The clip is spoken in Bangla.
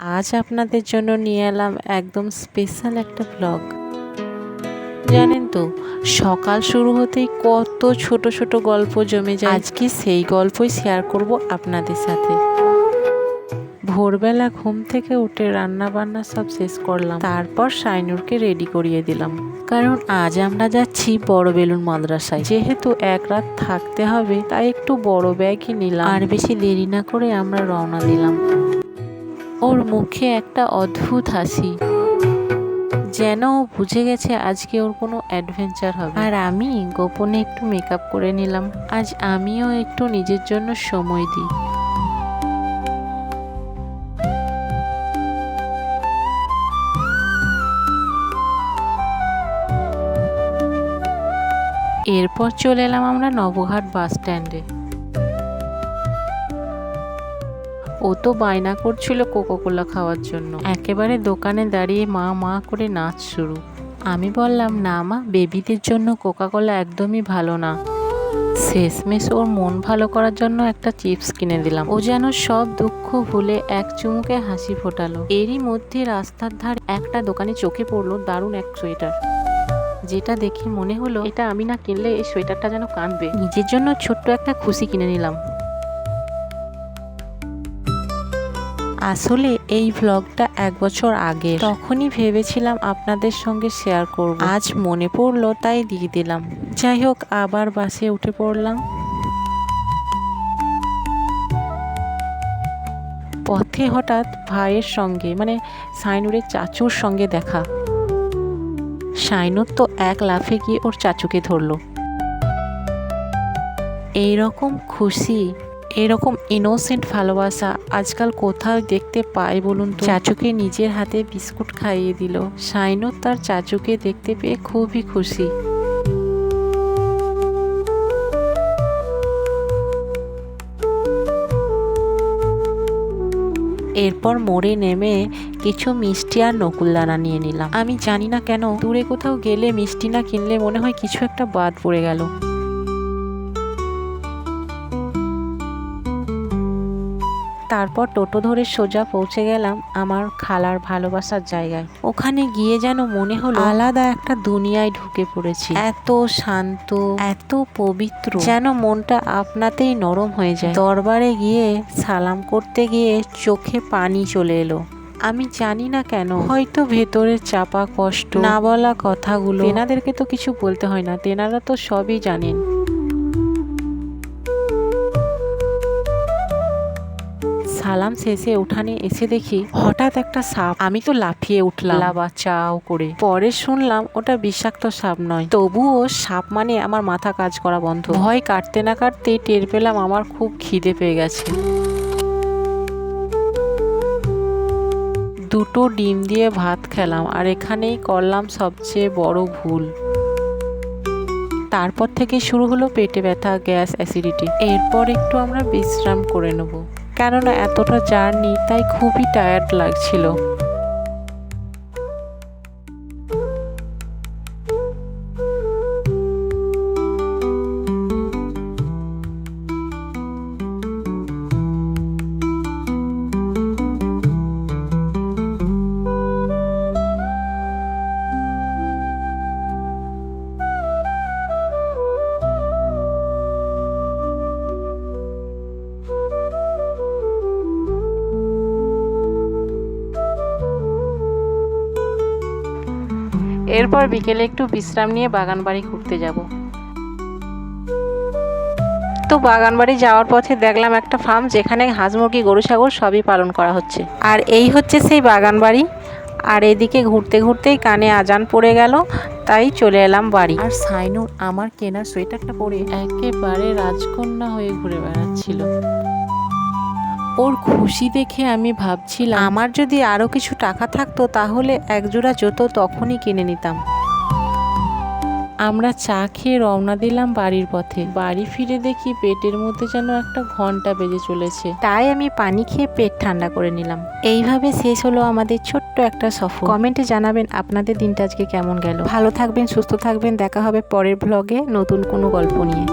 আজ আপনাদের জন্য নিয়ে এলাম একদম স্পেশাল একটা ব্লগ জানেন তো, সকাল শুরু হতেই কত ছোট ছোট গল্প জমে যায়। আজকে সেই গল্পই শেয়ার করব আপনাদের সাথে। ভোরবেলা ঘুম থেকে উঠে রান্না বান্না সব শেষ করলাম। তারপর সাইনুরকে রেডি করিয়ে দিলাম। কারণ আজ আমরা যাচ্ছি বড় বেলুন মাদ্রাসায়। যেহেতু এক রাত থাকতে হবে, তাই একটু বড় ব্যাগই নিলাম। আর বেশি দেরি না করে আমরা রওনা দিলাম। ওর মুখে একটা অদ্ভুত হাসি। যেন বুঝে গেছে আজকে ওর কোনো অ্যাডভেঞ্চার হবে। আর আমি গোপনে একটু মেকআপ করে নিলাম। আজ আমিও একটু নিজের জন্য সময় দিই। এরপর চলে এলাম আমরা নবঘাট বাস স্ট্যান্ডে ও তো বায়না করছিল কোকোকোলা খাওয়ার জন্য। একেবারে দোকানে দাঁড়িয়ে মা মা করে নাচ শুরু। আমি বললাম, না মা, বেবিদের জন্য কোকাকোলা একদমই ভালো না। শেষমেশ ওর মন ভালো করার জন্য একটা চিপস কিনে দিলাম। ও যেন সব দুঃখ ভুলে এক চুমুকে হাসি ফোটালো। এরই মধ্যে রাস্তার ধারে একটা দোকানে চোখে পড়ল দারুণ এক সোয়েটার। যেটা দেখে মনে হলো, এটা আমি না কিনলে এই সোয়েটারটা যেন কাঁদবে। নিজের জন্য ছোট্ট একটা খুশি কিনে নিলাম। আসলে এই ভ্লগটা এক বছর আগে তখনই ভেবেছিলাম আপনাদের সঙ্গে শেয়ার করব। আজ মনে পড়ল, তাই দিয়ে দিলাম। যাই হোক, আবার বাসে উঠে পড়লাম। পথে হঠাৎ ভাইয়ের সঙ্গে মানে সাইনুরের চাচুর সঙ্গে দেখা। সাইনুর তো এক লাফে গিয়ে ওর চাচুকে ধরলো। এইরকম খুশি এরকম ইনোসেন্ট ভালোবাসা আজকাল কোথাও দেখতে পাই বলুন তো? চাচুকে নিজের হাতে বিস্কুট খাইয়ে দিল। সাইনুর তার চাচুকে দেখতে পেয়ে খুবই খুশি। এরপর মোড়ে নেমে কিছু মিষ্টি আর নকুলদানা নিয়ে নিলাম। আমি জানি না কেন, দূরে কোথাও গেলে মিষ্টি না কিনলে মনে হয় কিছু একটা বাদ পড়ে গেল। তারপর টোটো ধরে সোজা পৌঁছে গেলাম আমার খালার ভালোবাসার জায়গায়। ওখানে গিয়ে যেন মনে হলো আলাদা একটা দুনিয়ায় ঢুকে পড়েছি। এত শান্ত, এত পবিত্র, যেন মনটা আপনাতেই নরম হয়ে যায়। দরবারে গিয়ে সালাম করতে গিয়ে চোখে পানি চলে এলো। আমি জানি না কেন, হয়তো ভেতরের চাপা কষ্ট, না বলা কথাগুলো। তেনাদেরকে তো কিছু বলতে হয় না, তেনারা তো সবই জানেন। সালাম শেষে উঠানে এসে দেখি হঠাৎ একটা সাপ। আমি তো লাফিয়ে উঠলাম। বাঁচাও করে। পরে শুনলাম ওটা বিষাক্ত সাপ নয়। তবুও সাপ মানে আমার মাথা কাজ করা বন্ধ। ভয় কাটতে না কাটতেই টের পেলাম আমার খুব খিদে পেয়ে গেছে। দুটো ডিম দিয়ে ভাত খেলাম আর এখানেই করলাম সবচেয়ে বড় ভুল। তারপর থেকে শুরু হলো পেটে ব্যথা গ্যাস অ্যাসিডিটি। এরপর একটু আমরা বিশ্রাম করে নেব। কেননা এতটা জার্নি তাই খুবই টায়ার্ড লাগছিল। এরপর বিকেলে একটু বিশ্রাম নিয়ে বাগান বাড়ি ঘুরতে যাব। তো বাগান বাড়ি যাওয়ার পথে দেখলাম একটা ফার্ম যেখানে হাঁস মুরগি গরু ছাগল সবই পালন করা হচ্ছে। আর এই হচ্ছে সেই বাগান বাড়ি আর এদিকে ঘুরতে ঘুরতেই কানে আজান পড়ে গেল তাই চলে এলাম বাড়ি। আর সাইনুর আমার কেনা সোয়েটারটা পরে একেবারে রাজকন্যা হয়ে ঘুরে বেড়াচ্ছিল। ওর খুশি দেখে আমি ভাবছিলাম আমার যদি আরও কিছু টাকা থাকতো তাহলে একজোড়া জুতো তখনই কিনে নিতাম। আমরা চা খেয়ে রওনা দিলাম বাড়ির পথে। বাড়ি ফিরে দেখি পেটের মধ্যে যেন একটা ঘণ্টা বেজে চলেছে। তাই আমি পানি খেয়ে পেট ঠান্ডা করে নিলাম। এইভাবে শেষ হলো আমাদের ছোট্ট একটা সফর। কমেন্টে জানাবেন আপনাদের দিনটা আজকে কেমন গেল। ভালো থাকবেন সুস্থ থাকবেন। দেখা হবে পরের ব্লগে নতুন কোনো গল্প নিয়ে।